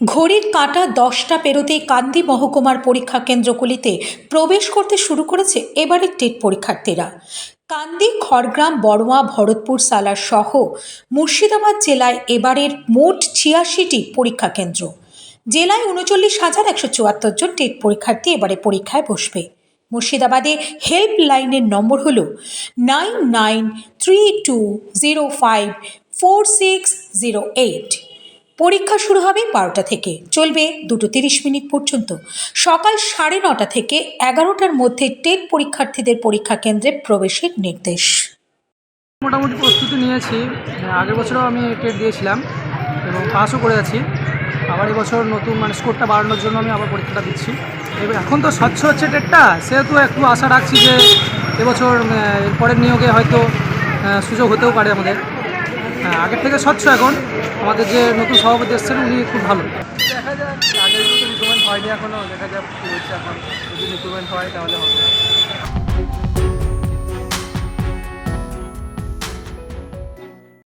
ঘড়ির কাঁটা দশটা পেরোতেই কান্দি মহকুমার পরীক্ষা কেন্দ্রগুলিতে প্রবেশ করতে শুরু করেছে এবারের টেট পরীক্ষার্থীরা। কান্দি, খড়গ্রাম, বড়োয়া, ভরতপুর, সালার সহ মুর্শিদাবাদ জেলায় এবারের মোট ছিয়াশিটি পরীক্ষা কেন্দ্র। জেলায় উনচল্লিশ হাজার একশো চুয়াত্তর জন টেট পরীক্ষার্থী এবারে পরীক্ষায় বসবে। মুর্শিদাবাদে হেল্পলাইনের নম্বর হল nine nine three two zero five four six zero eight. পরীক্ষা শুরু হবে বারোটা থেকে। চলবে দুটো তিরিশ মিনিট পর্যন্ত। সকাল সাড়ে নটা থেকে এগারোটার মধ্যে টেট পরীক্ষার্থীদের পরীক্ষা কেন্দ্রে প্রবেশের নির্দেশ। মোটামুটি প্রস্তুতি নিয়েছি। আগের বছরও আমি টেট দিয়েছিলাম এবং পাসও করে আছি। আবার এবছর নতুন মানে স্কোরটা বাড়ানোর জন্য আমি আবার পরীক্ষাটা দিচ্ছি। এবার এখন তো স্বচ্ছ হচ্ছে টেটটা, সেহেতু একটু আশা রাখছি যে এবছর পরের নিয়োগে হয়তো সুযোগ হতেও পারে আমাদের। হ্যাঁ, আগের থেকে স্বচ্ছ এখন। আমাদের যে নতুন সভাপতি এসছেন উনি খুব ভালো। দেখা যাক আগে মতো ইমপ্রুভমেন্ট হয়নি এখনও দেখা যাক এখন। যদি হয় তাহলে হবে।